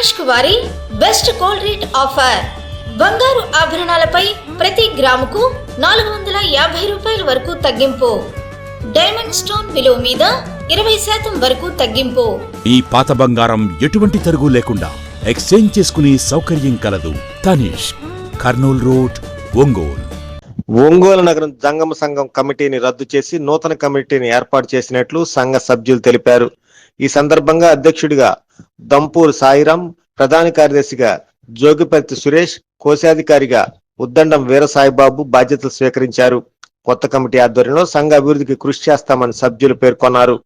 తనిష్క్ వారి best gold rate offer. బంగారు ఆభరణాలపై ప్రతి గ్రాముకు నాలుగు వందల యాభై రూపాయల వరకు తగ్గింపు. డైమండ్ స్టోన్ విలువ మీద ఇరవై శాతం వరకు తగ్గింపు. ఈ పాత బంగారం ఎటువంటి తరుగు లేకుండా ఎక్స్చేంజ్ చేసుకునే సౌకర్యం కలదు. తనిష్ కర్నూల్ రోడ్ ఒంగోల్. ఒంగోలు నగరం జంగమ సంఘం కమిటీని రద్దు చేసి నూతన కమిటీని ఏర్పాటు చేసినట్లు సంఘ సభ్యులు తెలిపారు. ఈ సందర్భంగా అధ్యక్షుడిగా దంపూర్ సాయిరాం ప్రధాన కార్యదర్శిగా జోగిపర్తి సురేష్ కోశాధికారిగా ఉద్దండం వీరసాయిబాబు బాధ్యతలు స్వీకరించారు. కొత్త కమిటీ ఆధ్వర్యంలో సంఘ అభివృద్ధికి కృషి చేస్తామని సభ్యులు పేర్కొన్నారు.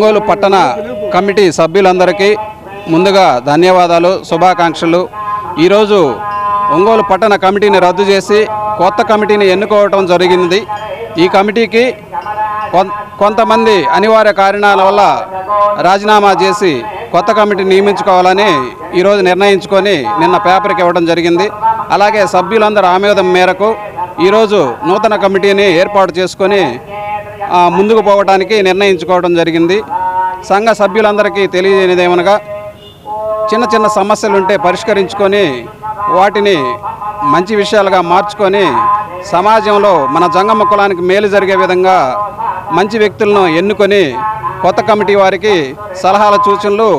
ఒంగోలు పట్టణ కమిటీ సభ్యులందరికీ ముందుగా ధన్యవాదాలు శుభాకాంక్షలు. ఈరోజు ఒంగోలు పట్టణ కమిటీని రద్దు చేసి కొత్త కమిటీని ఎన్నుకోవటం జరిగింది. ఈ కమిటీకి కొంతమంది అనివార్య కారణాల వల్ల రాజీనామా చేసి కొత్త కమిటీ నియమించుకోవాలని ఈరోజు నిర్ణయించుకొని నిన్న పేపర్కి ఇవ్వడం జరిగింది. అలాగే సభ్యులందరూ ఆమోదం మేరకు ఈరోజు నూతన కమిటీని ఏర్పాటు చేసుకొని ముందుకు పోవడానికి నిర్ణయించుకోవడం జరిగింది. సంఘ సభ్యులందరికీ తెలియజేయనిదేమనగా చిన్న చిన్న సమస్యలు ఉంటే పరిష్కరించుకొని వాటిని మంచి విషయాలుగా మార్చుకొని సమాజంలో మన జంగమ్మ కులానికి మేలు జరిగే విధంగా మంచి వ్యక్తులను ఎన్నుకొని కొత్త కమిటీ వారికి సలహాల సూచనలు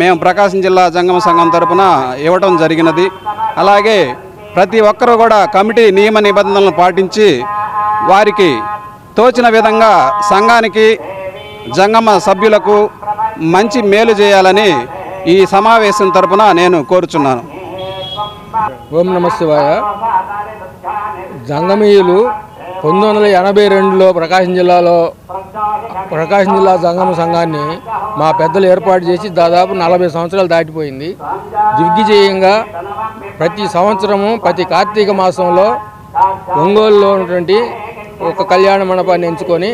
మేము ప్రకాశం జిల్లా జంగమ సంఘం తరపున ఇవ్వడం జరిగినది. అలాగే ప్రతి ఒక్కరూ కూడా కమిటీ నియమ నిబంధనలను పాటించి వారికి తోచిన విధంగా సంఘానికి జంగమ్మ సభ్యులకు మంచి మేలు చేయాలని ఈ సమావేశం తరపున నేను కోరుచున్నాను. ఓం నమ శివాయ. జంగమీయులు పంతొమ్మిది వందల ఎనభై రెండులో ప్రకాశం జిల్లాలో ప్రకాశం జిల్లా జంగమ సంఘాన్ని మా పెద్దలు ఏర్పాటు చేసి దాదాపు నలభై సంవత్సరాలు దాటిపోయింది. దిగ్విజయంగా ప్రతి సంవత్సరము ప్రతి కార్తీక మాసంలో ఒంగోలులో ఉన్నటువంటి ఒక కళ్యాణ మండపాన్ని ఎంచుకొని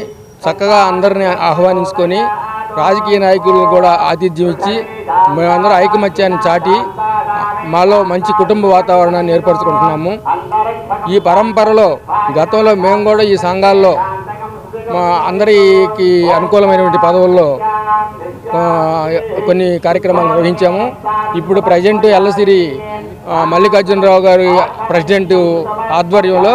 చక్కగా అందరిని ఆహ్వానించుకొని రాజకీయ నాయకులను కూడా ఆతిథ్యం ఇచ్చి మేమందరూ ఐకమత్యాన్ని చాటి మాలో మంచి కుటుంబ వాతావరణాన్ని ఏర్పరచుకుంటున్నాము. ఈ పరంపరలో గతంలో మేము కూడా ఈ సంఘాల్లో మా అందరికి అనుకూలమైనటువంటి పదవుల్లో కొన్ని కార్యక్రమాలు నిర్వహించాము. ఇప్పుడు ప్రజెంట్ ఎల్లసిరి మల్లికార్జునరావు గారి ప్రెసిడెంట్ ఆధ్వర్యంలో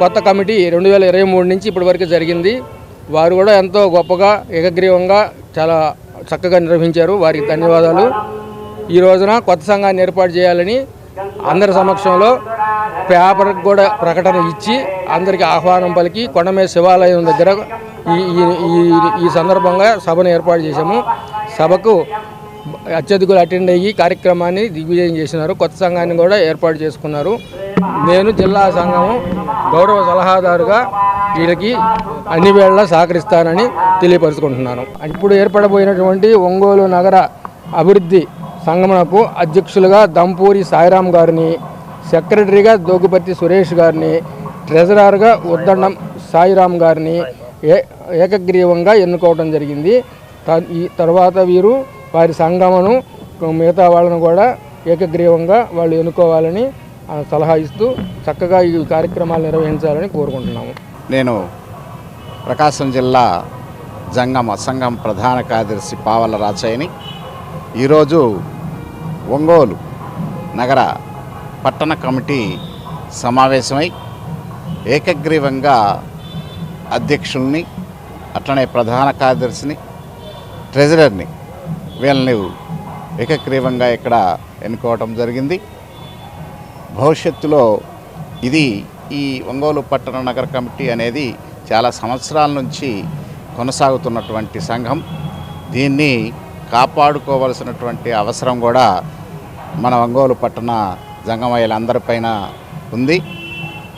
కొత్త కమిటీ రెండు వేల ఇరవై మూడు నుంచి ఇప్పటి వరకు జరిగింది. వారు కూడా ఎంతో గొప్పగా ఏకగ్రీవంగా చాలా చక్కగా నిర్వహించారు. వారికి ధన్యవాదాలు. ఈ రోజున కొత్త సంఘాన్ని ఏర్పాటు చేయాలని అందరి సమక్షంలో పేపర్కి కూడా ప్రకటన ఇచ్చి అందరికీ ఆహ్వానం పలికి కొండమే శివాలయం దగ్గర ఈ ఈ- ఈ- ఈ సందర్భంగా సభను ఏర్పాటు చేశాము. సభకు అత్యధికులు అటెండ్ అయ్యి కార్యక్రమాన్ని దిగ్విజయం చేసినారు. కొత్త సంఘాన్ని కూడా ఏర్పాటు చేసుకున్నారు. నేను జిల్లా సంఘము గౌరవ సలహాదారుగా వీళ్ళకి అన్ని వేళలా సహకరిస్తానని తెలియపరుచుకుంటున్నాను. ఇప్పుడు ఏర్పడబోయినటువంటి ఒంగోలు నగర అభివృద్ధి సంగమనకు అధ్యక్షులుగా దంపూరి సాయిరాం గారిని సెక్రటరీగా దోగుపర్తి సురేష్ గారిని ట్రెజరర్గా ఉద్దండం సాయిరాం గారిని ఏ ఏకగ్రీవంగా ఎన్నుకోవడం జరిగింది. ఈ తర్వాత వీరు వారి సంగమను మిగతా వాళ్ళను కూడా ఏకగ్రీవంగా వాళ్ళు ఎన్నుకోవాలని సలహా ఇస్తూ చక్కగా ఈ కార్యక్రమాలు నిర్వహించాలని కోరుకుంటున్నాము. నేను ప్రకాశం జిల్లా జంగమ సంఘం ప్రధాన కార్యదర్శి పావల రాచయ్యని ఈరోజు ఒంగోలు నగర పట్టణ కమిటీ సమావేశమై ఏకగ్రీవంగా అధ్యక్షుల్ని అట్లనే ప్రధాన కార్యదర్శిని ట్రెజరర్ని వీళ్ళని ఏకగ్రీవంగా ఇక్కడ ఎన్నుకోవటం జరిగింది. భవిష్యత్తులో ఇది ఈ ఒంగోలు పట్టణ నగర కమిటీ అనేది చాలా సంవత్సరాల నుంచి కొనసాగుతున్నటువంటి సంఘం. దీన్ని కాపాడుకోవలసినటువంటి అవసరం కూడా మన ఒంగోలు పట్టణ జంగమయ్యలందరిపైన ఉంది.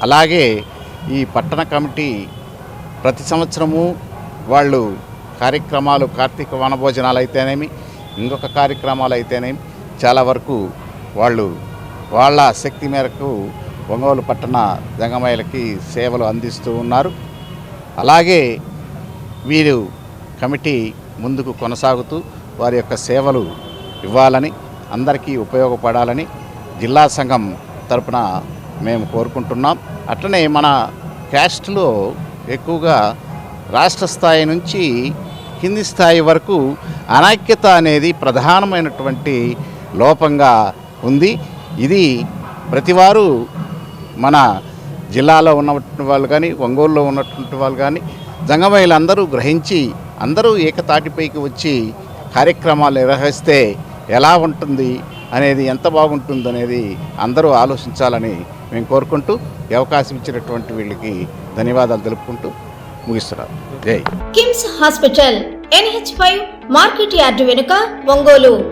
అలాగే ఈ పట్టణ కమిటీ ప్రతి సంవత్సరము వాళ్ళు కార్యక్రమాలు కార్తీక వనభోజనాలు అయితేనేమి ఇంకొక కార్యక్రమాలు అయితేనేమి చాలా వరకు వాళ్ళు వాళ్ళ శక్తి మేరకు ఒంగోలు పట్టణ జంగమయ్యలకి సేవలు అందిస్తూ ఉన్నారు. అలాగే వీరు కమిటీ ముందుకు కొనసాగుతూ వారి యొక్క సేవలు ఇవ్వాలని అందరికీ ఉపయోగపడాలని జిల్లా సంఘం తరపున మేము కోరుకుంటున్నాం. అట్లనే మన క్యాస్ట్లో ఎక్కువగా రాష్ట్ర స్థాయి నుంచి కింది స్థాయి వరకు అనైక్యత అనేది ప్రధానమైనటువంటి లోపంగా ఉంది. ఇది ప్రతివారు మన జిల్లాలో ఉన్నటువంటి వాళ్ళు కానీ ఒంగోలులో ఉన్నటువంటి వాళ్ళు కానీ జంగమయ్యలందరూ గ్రహించి అందరూ ఏకతాటిపైకి వచ్చి కార్యక్రమాలు నిర్వహిస్తే ఎలా ఉంటుంది అనేది ఎంత బాగుంటుంది అనేది అందరూ ఆలోచించాలని మేము కోరుకుంటూ ఈ అవకాశం ఇచ్చినటువంటి వీళ్ళకి ధన్యవాదాలు తెలుపుకుంటూ ముగిస్తున్నారు జై. KIMS hospital NH five market yard వెనుక ఒంగోలు.